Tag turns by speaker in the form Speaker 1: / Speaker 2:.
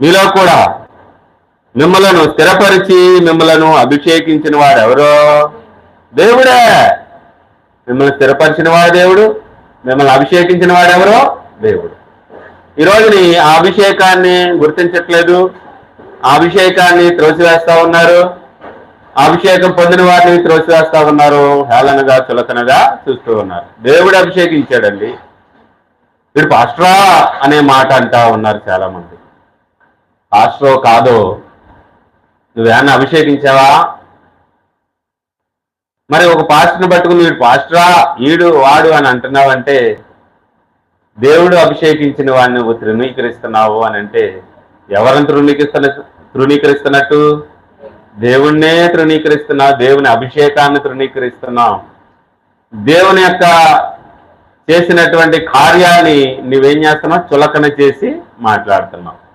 Speaker 1: మీలో కూడా మిమ్మలను స్థిరపరిచి మిమ్మలను అభిషేకించిన వాడు ఎవరో దేవుడే! మిమ్మల్ని స్థిరపరిచిన వాడు దేవుడు మిమ్మల్ని అభిషేకించిన వాడు ఎవరో దేవుడు. ఈ రోజుని ఆ అభిషేకాన్ని గుర్తించట్లేదు. ఆ అభిషేకాన్ని త్రోసివేస్తా ఉన్నారు. అభిషేకం పొందిన వారిని త్రోసివేస్తా ఉన్నారు. హేళనగా చులకనగా చూస్తూ ఉన్నారు. దేవుడు అభిషేకించాడండి. మీరు పాస్ట్రా అనే మాట అంటా ఉన్నారు చాలా మంది పాస్ట్రో కాదో? నువ్వేమన్నా అభిషేకించావా? మరి ఒక పాస్టర్ని పట్టుకుని వీడు పాస్టరా? ఈడు వాడు అని అంటున్నావంటే దేవుడు అభిషేకించిన వాడిని నువ్వు తృణీకరిస్తున్నావు అని అంటే ఎవరిని తృణీకరిస్తున్న తృణీకరిస్తున్నట్టు? దేవుణ్ణే తృణీకరిస్తున్నావు దేవుని అభిషేకాన్ని తృణీకరిస్తున్నావు. దేవుని యొక్క చేసినటువంటి కార్యాన్ని నువ్వేం చేస్తున్నావు? చులకన చేసి మాట్లాడుతున్నావు.